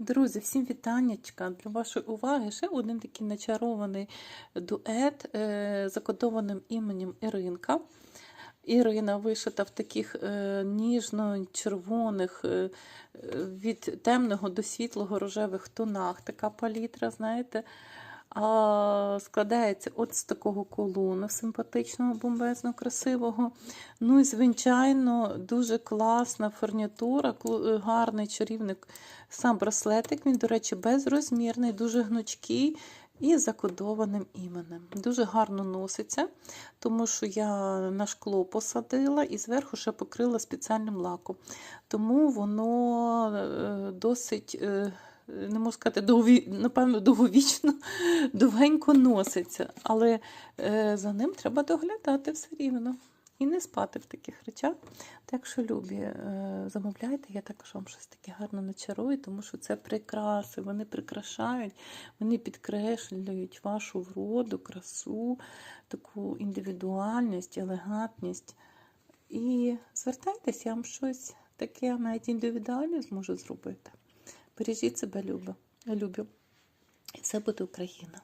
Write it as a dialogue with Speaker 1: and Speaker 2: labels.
Speaker 1: Друзі, всім вітаннячка. Для вашої уваги ще один такий начарований дует е, закодованим іменем Іринка. Ірина вишита в таких е, ніжно-червоних, е, від темного до світлого рожевих тонах. Така палітра, знаєте. А, складається от з такого колону симпатичного, бомбезно красивого. Ну і, звичайно, дуже класна фурнітура, гарний чарівник сам браслетик. Він, до речі, безрозмірний, дуже гнучкий і закодованим іменем. Дуже гарно носиться, тому що я на шкло посадила і зверху ще покрила спеціальним лаком. Тому воно е, досить. Е, не можу сказати, довгі, напевно, довговічно, довгенько носиться. Але е, за ним треба доглядати все рівно. І не спати в таких речах. Так що, любі, е, замовляйте, я також вам щось таке гарно начарую, тому що це прикраси, вони прикрашають, вони підкреслюють вашу вроду, красу, таку індивідуальність, елегантність. І звертайтеся, я вам щось таке навіть індивідуальне зможу зробити. Бережіть себе, люба, любі. І все буде Україна.